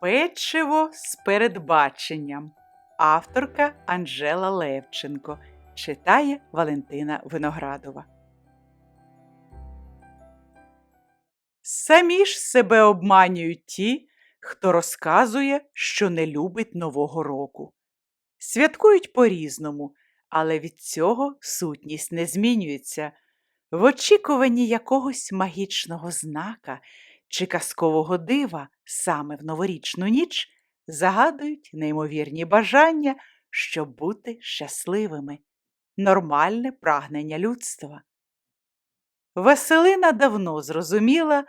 Печиво з передбаченням. Авторка Анжела Левченко. Читає Валентина Виноградова. Самі ж себе обманюють ті, хто розказує, що не любить Нового року. Святкують по-різному, але від цього сутність не змінюється. В очікуванні якогось магічного знака чи казкового дива саме в новорічну ніч загадують неймовірні бажання, щоб бути щасливими, нормальне прагнення людства. Василина давно зрозуміла,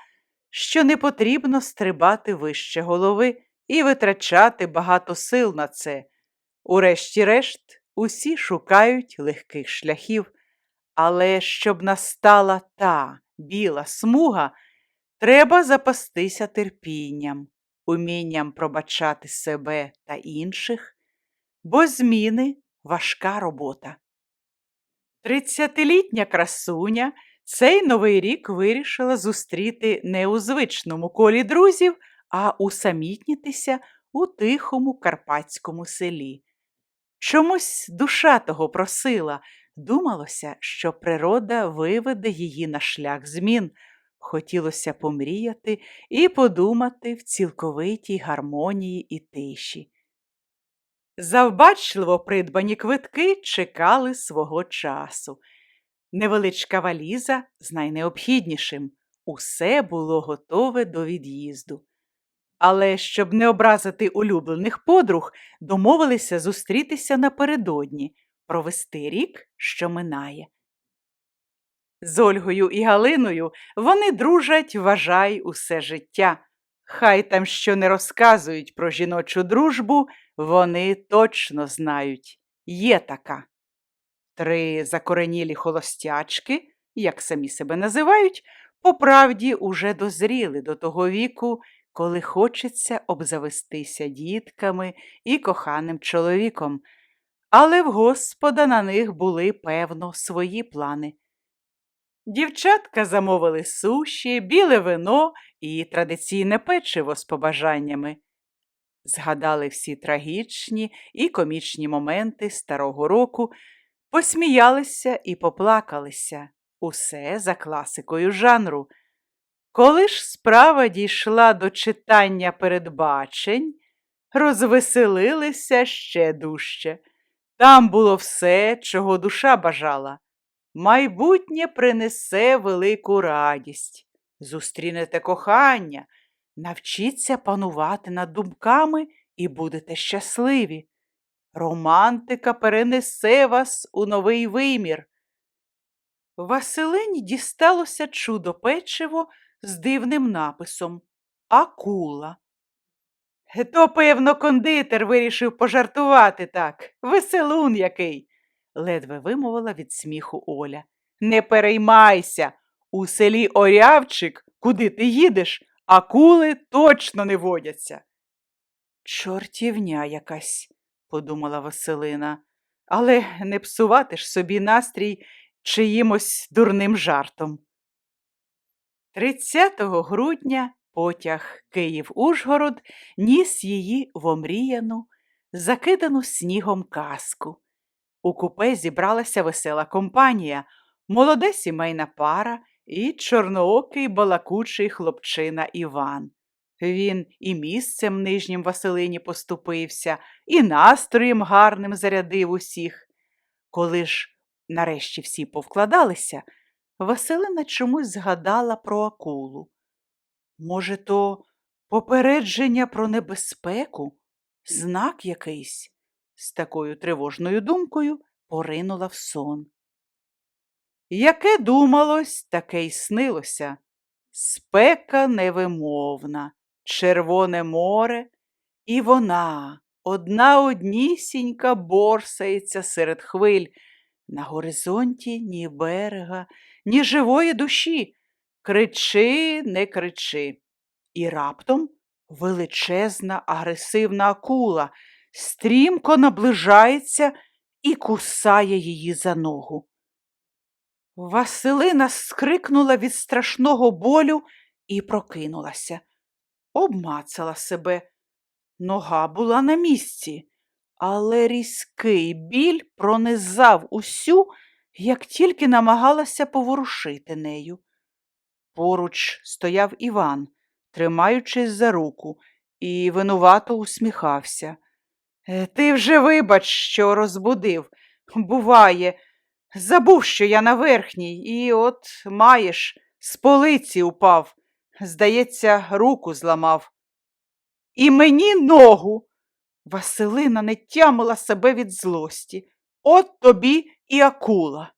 що не потрібно стрибати вище голови і витрачати багато сил на це. Урешті-решт, усі шукають легких шляхів, але щоб настала та біла смуга, треба запастися терпінням, умінням пробачати себе та інших, бо зміни важка робота. Тридцятилітня красуня цей новий рік вирішила зустріти не у звичному колі друзів, а усамітнітися у тихому карпатському селі. Чомусь душа того просила, думалося, що природа виведе її на шлях змін. Хотілося помріяти і подумати в цілковитій гармонії і тиші. Завбачливо придбані квитки чекали свого часу. Невеличка валіза з найнеобхіднішим. Усе було готове до від'їзду. Але щоб не образити улюблених подруг, домовилися зустрітися напередодні, провести рік, що минає. З Ольгою і Галиною вони дружать, вважай, усе життя. Хай там що не розказують про жіночу дружбу, вони точно знають, є така. Три закоренілі холостячки, як самі себе називають, по правді уже дозріли до того віку, коли хочеться обзавестися дітками і коханим чоловіком, але в Господа на них були, певно, свої плани. Дівчатка замовили суші, біле вино і традиційне печиво з побажаннями. Згадали всі трагічні і комічні моменти старого року, посміялися і поплакалися, усе за класикою жанру. Коли ж справа дійшла до читання передбачень, розвеселилися ще дужче. Там було все, чого душа бажала. Майбутнє принесе велику радість. Зустрінете кохання, навчіться панувати над думками і будете щасливі. Романтика перенесе вас у новий вимір. Василині дісталося чудо печиво з дивним написом Акула. То, певно, кондитер вирішив пожартувати так. Веселун який, ледве вимовила від сміху Оля. Не переймайся. У селі Орявчик, куди ти їдеш, акули точно не водяться. Чортівня якась, подумала Василина, але не псувати ж собі настрій чиїмось дурним жартом. 30 грудня потяг Київ-Ужгород ніс її в омріяну, закидану снігом казку. У купе зібралася весела компанія, молода сімейна пара і чорноокий балакучий хлопчина Іван. Він і місцем нижнім Василині поступився, і настроєм гарним зарядив усіх. Коли ж нарешті всі повкладалися, Василина чомусь згадала про акулу. Може, то попередження про небезпеку, знак якийсь? З такою тривожною думкою поринула в сон. Яке думалось, таке й снилося. Спека невимовна, червоне море, і вона, одна однісінька, борсається серед хвиль. На горизонті ні берега, ні живої душі. Кричи, не кричи. І раптом величезна агресивна акула стрімко наближається і кусає її за ногу. Василина скрикнула від страшного болю і прокинулася, обмацала себе. Нога була на місці, але різкий біль пронизав усю, як тільки намагалася поворушити нею. Поруч стояв Іван, тримаючись за руку, і винувато усміхався. «Е, Ти вже вибач, що розбудив. Буває, забув, що я на верхній, і от маєш, з полиці упав. Здається, руку зламав. І мені ногу. Василина не тямила себе від злості. От тобі і акула.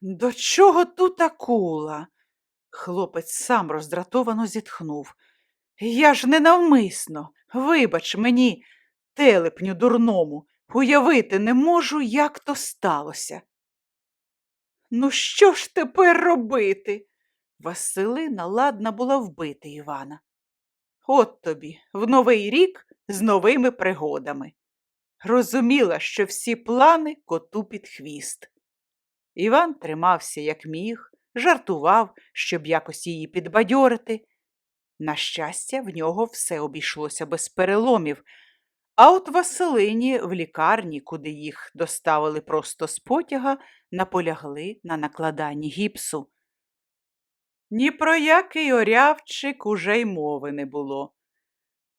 До чого тут акула? Хлопець сам роздратовано зітхнув. Я ж ненавмисно, вибач мені, телепню дурному, уявити не можу, як то сталося. Ну, що ж тепер робити? Василина ладна була вбити Івана. От тобі, в новий рік з новими пригодами. Розуміла, що всі плани коту під хвіст. Іван тримався, як міг, жартував, щоб якось її підбадьорити. На щастя, в нього все обійшлося без переломів, а от Василині в лікарні, куди їх доставили просто з потяга, наполягли на накладанні гіпсу. Ні про який орявчик уже й мови не було.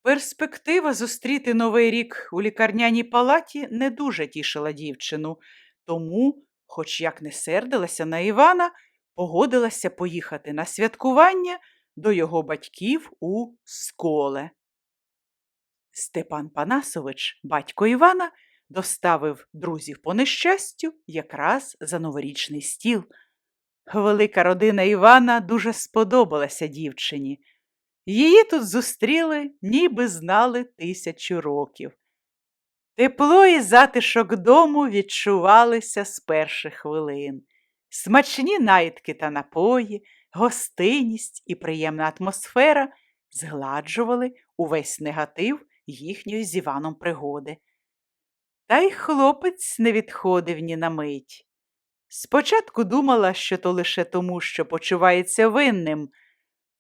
Перспектива зустріти новий рік у лікарняній палаті не дуже тішила дівчину, тому, хоч як не сердилася на Івана, погодилася поїхати на святкування до його батьків у сколе. Степан Панасович, батько Івана, доставив друзів по нещастю якраз за новорічний стіл. Велика родина Івана дуже сподобалася дівчині. Її тут зустріли, ніби знали тисячу років. Тепло і затишок дому відчувалися з перших хвилин. Смачні наїдки та напої, гостинність і приємна атмосфера згладжували увесь негатив їхньої з Іваном пригоди. Та й хлопець не відходив ні на мить. Спочатку думала, що то лише тому, що почувається винним,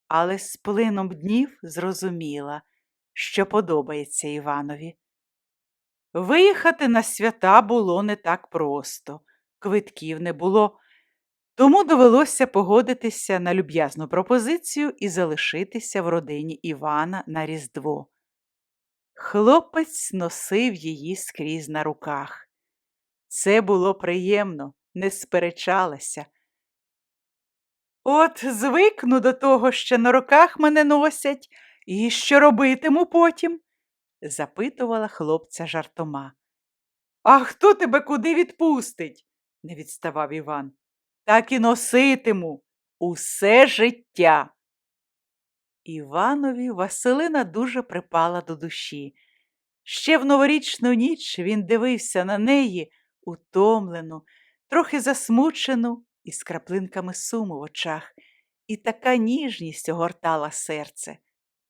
але з плином днів зрозуміла, що подобається Іванові. Виїхати на свята було не так просто, квитків не було, тому довелося погодитися на люб'язну пропозицію і залишитися в родині Івана на Різдво. Хлопець носив її скрізь на руках. Це було приємно, не сперечалася. От звикну до того, що на руках мене носять, і що робитиму потім? запитувала хлопця жартома. А хто тебе куди відпустить? не відставав Іван. Так і носитиму усе життя. Іванові Василина дуже припала до душі. Ще в новорічну ніч він дивився на неї, утомлену, трохи засмучену і з краплинками суму в очах, і така ніжність огортала серце.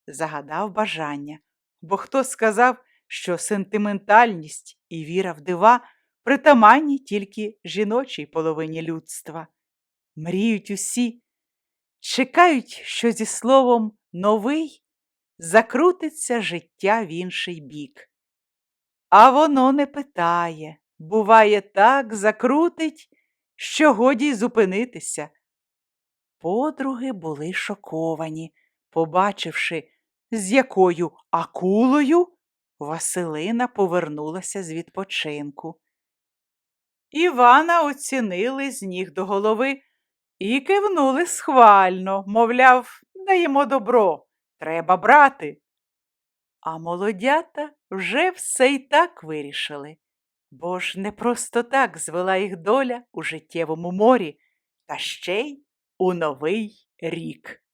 Загадав бажання, бо хто сказав, що сентиментальність і віра в дива притаманні тільки жіночій половині людства. Мріють усі, чекають, що зі словом новий закрутиться життя в інший бік. А воно не питає, буває, так закрутить, що годі й зупинитися. Подруги були шоковані, побачивши, з якою акулою Василина повернулася з відпочинку. Івана оцінили з ніг до голови і кивнули схвально, мовляв, даємо добро, треба брати. А молодята вже все й так вирішили, бо ж не просто так звела їх доля у життєвому морі, та ще й у новий рік.